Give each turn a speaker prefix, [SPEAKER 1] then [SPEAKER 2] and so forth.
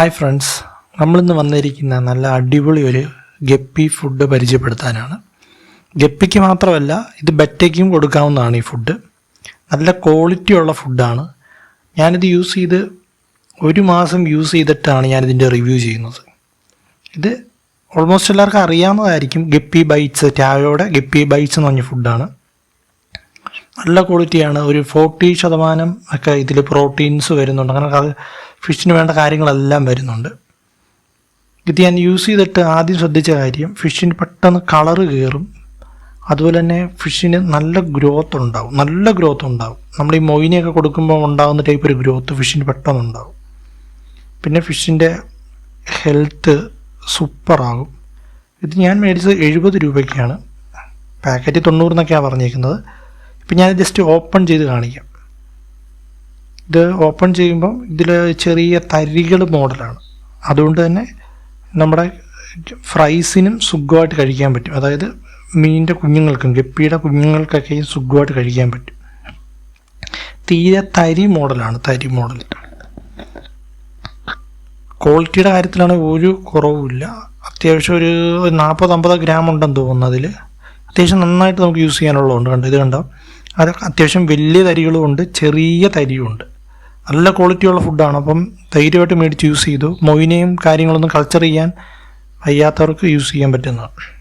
[SPEAKER 1] Hi friends നമ്മളിന്ന് വന്നിരിക്കുന്ന നല്ല അടിപൊളി ഒരു ഗപ്പി ഫുഡ് പരിചയപ്പെടുത്താനാണ്. ഗപ്പിക്ക് മാത്രമല്ല ഇത് ബെറ്റയ്ക്കും കൊടുക്കാവുന്നതാണ് ഈ ഫുഡ് നല്ല ക്വാളിറ്റി ഉള്ള ഫുഡാണ് ഞാനിത് യൂസ് ചെയ്ത് ഒരു മാസം യൂസ് ചെയ്തിട്ടാണ് ഞാനിതിന്റെ റിവ്യൂ ചെയ്യുന്നത്. ഇത് ഓൾമോസ്റ്റ് എല്ലാവർക്കും അറിയാവുന്നതായിരിക്കും ഗപ്പി ബൈറ്റ്സ് ടാവയുടെ ഗപ്പി ബൈറ്റ്സ് എന്ന് പറഞ്ഞ ഫുഡാണ് നല്ല ക്വാളിറ്റിയാണ് ഒരു ഫോർട്ടി ശതമാനം ഒക്കെ ഇതിൽ പ്രോട്ടീൻസ് വരുന്നുണ്ട്. അങ്ങനെ ഫിഷിന് വേണ്ട കാര്യങ്ങളെല്ലാം വരുന്നുണ്ട്. ഇത് ഞാൻ യൂസ് ചെയ്തിട്ട് ആദ്യം ശ്രദ്ധിച്ച കാര്യം ഫിഷിന് പെട്ടെന്ന് കളറ് കയറും അതുപോലെ തന്നെ ഫിഷിന് നല്ല ഗ്രോത്ത് ഉണ്ടാവും. നല്ല ഗ്രോത്ത് ഉണ്ടാവും. നമ്മൾ ഈ മൊയിനെയൊക്കെ കൊടുക്കുമ്പോൾ ഉണ്ടാകുന്ന ടൈപ്പ് ഒരു ഗ്രോത്ത് ഫിഷിന് പെട്ടെന്ന് ഉണ്ടാവും. പിന്നെ ഫിഷിന്റെ ഹെൽത്ത് സൂപ്പറാകും ഇത് ഞാൻ മേടിച്ചത് എഴുപത് രൂപയ്ക്കാണ്. പാക്കറ്റ് തൊണ്ണൂറിനൊക്കെയാണ് പറഞ്ഞേക്കുന്നത് ഇപ്പം ഞാൻ ജസ്റ്റ് ഓപ്പൺ ചെയ്ത് കാണിക്കാം. ഇത് ഓപ്പൺ ചെയ്യുമ്പം ഇതിൽ ചെറിയ തരികൾ മോഡലാണ് അതുകൊണ്ട് തന്നെ നമ്മുടെ ഫ്രൈസിനും സുഖമായിട്ട് കഴിക്കാൻ പറ്റും. അതായത് മീനിന്റെ കുഞ്ഞുങ്ങൾക്കും ഗപ്പിയുടെ കുഞ്ഞുങ്ങൾക്കൊക്കെയും സുഖമായിട്ട് കഴിക്കാൻ പറ്റും. തീരെ തരി മോഡലാണ് തരി മോഡൽ ക്വാളിറ്റിയുടെ കാര്യത്തിലാണെങ്കിൽ ഒരു കുറവുമില്ല. അത്യാവശ്യം ഒരു നാൽപ്പത് അമ്പത് ഗ്രാം ഉണ്ടെന്ന് തോന്നുന്നു അതിൽ അത്യാവശ്യം നന്നായിട്ട് നമുക്ക് യൂസ് ചെയ്യാനുള്ളതുണ്ട് കണ്ടോ? ഇത് കണ്ടോ? അത് അത്യാവശ്യം വലിയ തരികളും ഉണ്ട് ചെറിയ തരിയും ഉണ്ട്. നല്ല ക്വാളിറ്റിയുള്ള ഫുഡാണ് അപ്പം ധൈര്യമായിട്ട് മേടിച്ച് യൂസ് ചെയ്തു. മൊയിനെയും കാര്യങ്ങളൊന്നും കൾച്ചർ ചെയ്യാൻ വയ്യാത്തവർക്ക് യൂസ് ചെയ്യാൻ പറ്റുന്നതാണ്.